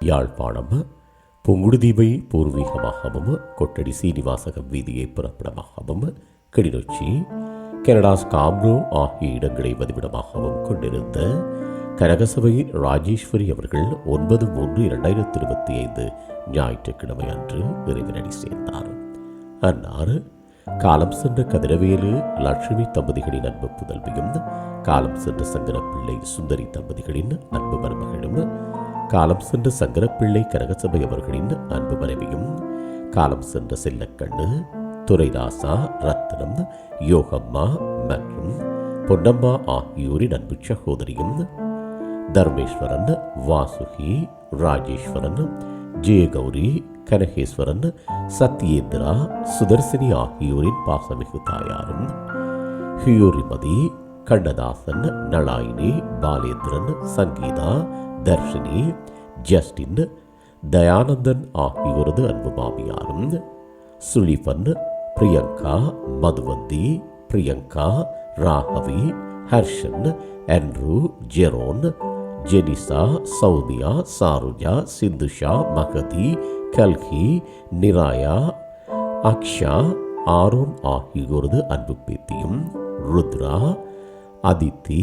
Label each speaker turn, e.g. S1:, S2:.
S1: யாழ்ப்பாணம் புங்குடுதீவை பூர்வீகமாகவும் கொட்டடி சீனிவாசகம் வீதியை புறப்படமாகவும் கிளிநொச்சி கனடா காம்ரோ ஆகிய இடங்களை வதிவிடமாகவும் கொண்டிருந்த கனகசபை ராஜேஸ்வரி அவர்கள் ஒன்பது மூன்று இரண்டாயிரத்தி இருபத்தி ஐந்து ஞாயிற்றுக்கிழமை அன்று இறைவனடி சேர்ந்தார். அன்னார் காலம் சென்ற கதிரவேலு லட்சுமி தம்பதிகளின் அன்பு புதல்வியும் காலம் சென்ற சங்கரப்பிள்ளை சுந்தரி தம்பதிகளின் அன்பு மருமகள் காலம் சென்ற சங்கரப்பிள்ளை கனகசபை அவர்களின் அன்பு மனைவியும் காலம் சென்ற செல்லக்கண்ணு துரைதாசா ரத்னம் யோகம்மா மற்றும் பொன்னம்மா ஆகியோரின் அன்பு சகோதரியும் தர்மேஸ்வரன் வாசுகி ராஜேஸ்வரன் ஜெயகௌரி கனகேஸ்வரன் சத்யேந்திரா சுதர்சினி ஆகியோரின் பாசமிகு தாயாரும் ஹியூரிமதி கண்ணதாசன் நளாயினி பாலேந்திரன் சங்கீதா தர்ஷினி ஜஸ்டின் தயானந்தன் ஆகியோரது அன்பு மாமியாரும் Suzhipan Priyanka Madhuvanthi Priyanka Raghavi Harshan Andrew Jeron Jenisa Soumya Saruja Sindhusha Mahathi கல்கி நிராயா அக்ஷா ஆரோன் ஆகியோரது அன்பு பேத்தியும் ருத்ரா அதித்தி